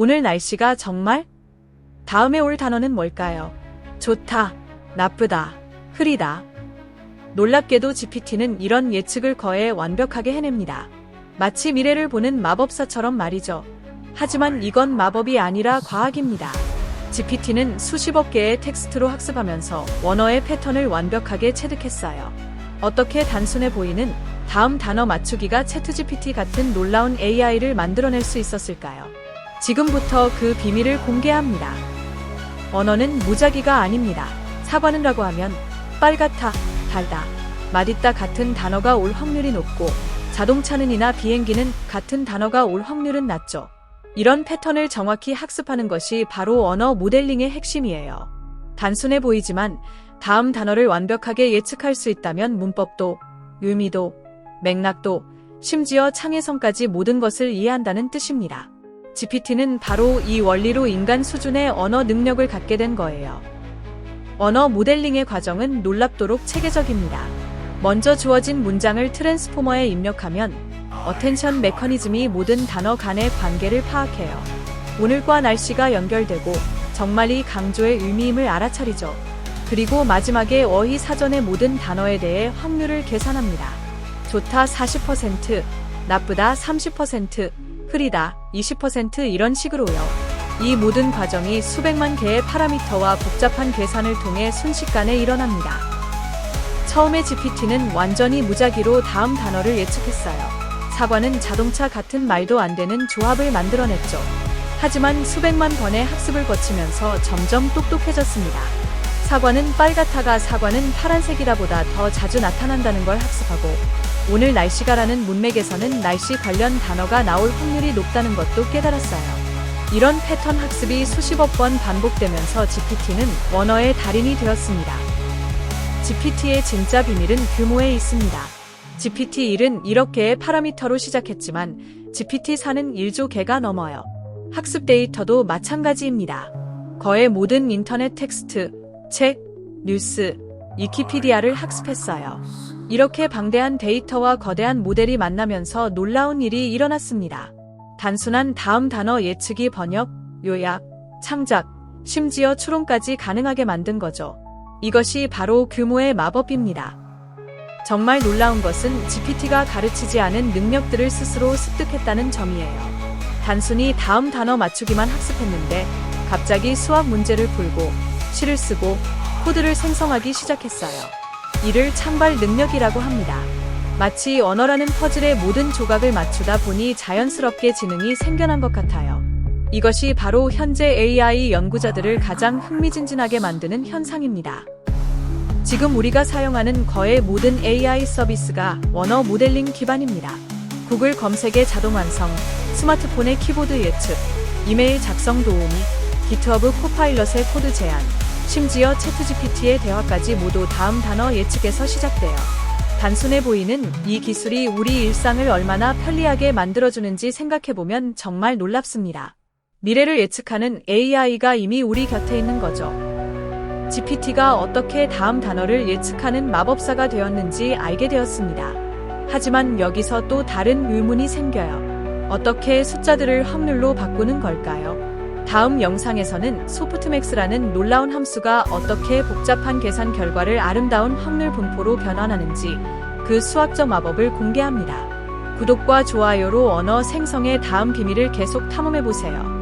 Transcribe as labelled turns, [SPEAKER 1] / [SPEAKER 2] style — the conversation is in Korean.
[SPEAKER 1] 오늘 날씨가 정말? 다음에 올 단어는 뭘까요? 좋다, 나쁘다, 흐리다. 놀랍게도 GPT는 이런 예측을 거의 완벽하게 해냅니다. 마치 미래를 보는 마법사처럼 말이죠. 하지만 이건 마법이 아니라 과학입니다. GPT는 수십억 개의 텍스트로 학습하면서 원어의 패턴을 완벽하게 체득했어요. 어떻게 단순해 보이는 다음 단어 맞추기가 채트GPT 같은 놀라운 AI를 만들어낼 수 있었을까요? 지금부터 그 비밀을 공개합니다. 언어는 무작위가 아닙니다. 사과는라고 하면 빨갛다, 달다, 맛있다 같은 단어가 올 확률이 높고 자동차는 이나 비행기는 같은 단어가 올 확률은 낮죠. 이런 패턴을 정확히 학습하는 것이 바로 언어 모델링의 핵심이에요. 단순해 보이지만 다음 단어를 완벽하게 예측할 수 있다면 문법도, 의미도, 맥락도, 심지어 창의성까지 모든 것을 이해한다는 뜻입니다. GPT는 바로 이 원리로 인간 수준의 언어 능력을 갖게 된 거예요. 언어 모델링의 과정은 놀랍도록 체계적입니다. 먼저 주어진 문장을 트랜스포머에 입력하면 어텐션 메커니즘이 모든 단어 간의 관계를 파악해요. 오늘과 날씨가 연결되고 정말이 강조의 의미임을 알아차리죠. 그리고 마지막에 어휘 사전의 모든 단어에 대해 확률을 계산합니다. 좋다 40%, 나쁘다 30%, 흐리다 20% 이런 식으로요. 이 모든 과정이 수백만 개의 파라미터와 복잡한 계산을 통해 순식간에 일어납니다. 처음에 GPT는 완전히 무작위로 다음 단어를 예측했어요. 사과는 자동차 같은 말도 안 되는 조합을 만들어냈죠. 하지만 수백만 번의 학습을 거치면서 점점 똑똑해졌습니다. 사과는 빨갛다가 사과는 파란색이라보다 더 자주 나타난다는 걸 학습하고 오늘 날씨가라는 문맥에서는 날씨 관련 단어가 나올 확률이 높다는 것도 깨달았어요. 이런 패턴 학습이 수십억 번 반복되면서 GPT는 원어의 달인이 되었습니다. GPT의 진짜 비밀은 규모에 있습니다. GPT-1은 1억 개의 파라미터로 시작했지만 GPT-4는 1조 개가 넘어요. 학습 데이터도 마찬가지입니다. 거의 모든 인터넷 텍스트, 책, 뉴스, 위키피디아를 학습했어요. 이렇게 방대한 데이터와 거대한 모델이 만나면서 놀라운 일이 일어났습니다. 단순한 다음 단어 예측이 번역, 요약, 창작, 심지어 추론까지 가능하게 만든 거죠. 이것이 바로 규모의 마법입니다. 정말 놀라운 것은 GPT가 가르치지 않은 능력들을 스스로 습득했다는 점이에요. 단순히 다음 단어 맞추기만 학습했는데 갑자기 수학 문제를 풀고 시를 쓰고 코드를 생성하기 시작했어요. 이를 창발 능력이라고 합니다. 마치 언어라는 퍼즐의 모든 조각을 맞추다 보니 자연스럽게 지능이 생겨난 것 같아요. 이것이 바로 현재 AI 연구자들을 가장 흥미진진하게 만드는 현상입니다. 지금 우리가 사용하는 거의 모든 AI 서비스가 언어 모델링 기반입니다. 구글 검색의 자동 완성, 스마트폰의 키보드 예측, 이메일 작성 도우미, 기트허브 코파일럿의 코드 제안, 심지어 채트GPT의 대화까지 모두 다음 단어 예측에서 시작돼요. 단순해 보이는 이 기술이 우리 일상을 얼마나 편리하게 만들어주는지 생각해보면 정말 놀랍습니다. 미래를 예측하는 AI가 이미 우리 곁에 있는 거죠. GPT가 어떻게 다음 단어를 예측하는 마법사가 되었는지 알게 되었습니다. 하지만 여기서 또 다른 의문이 생겨요. 어떻게 숫자들을 확률로 바꾸는 걸까요? 다음 영상에서는 소프트맥스라는 놀라운 함수가 어떻게 복잡한 계산 결과를 아름다운 확률 분포로 변환하는지 그 수학적 마법을 공개합니다. 구독과 좋아요로 언어 생성의 다음 비밀을 계속 탐험해보세요.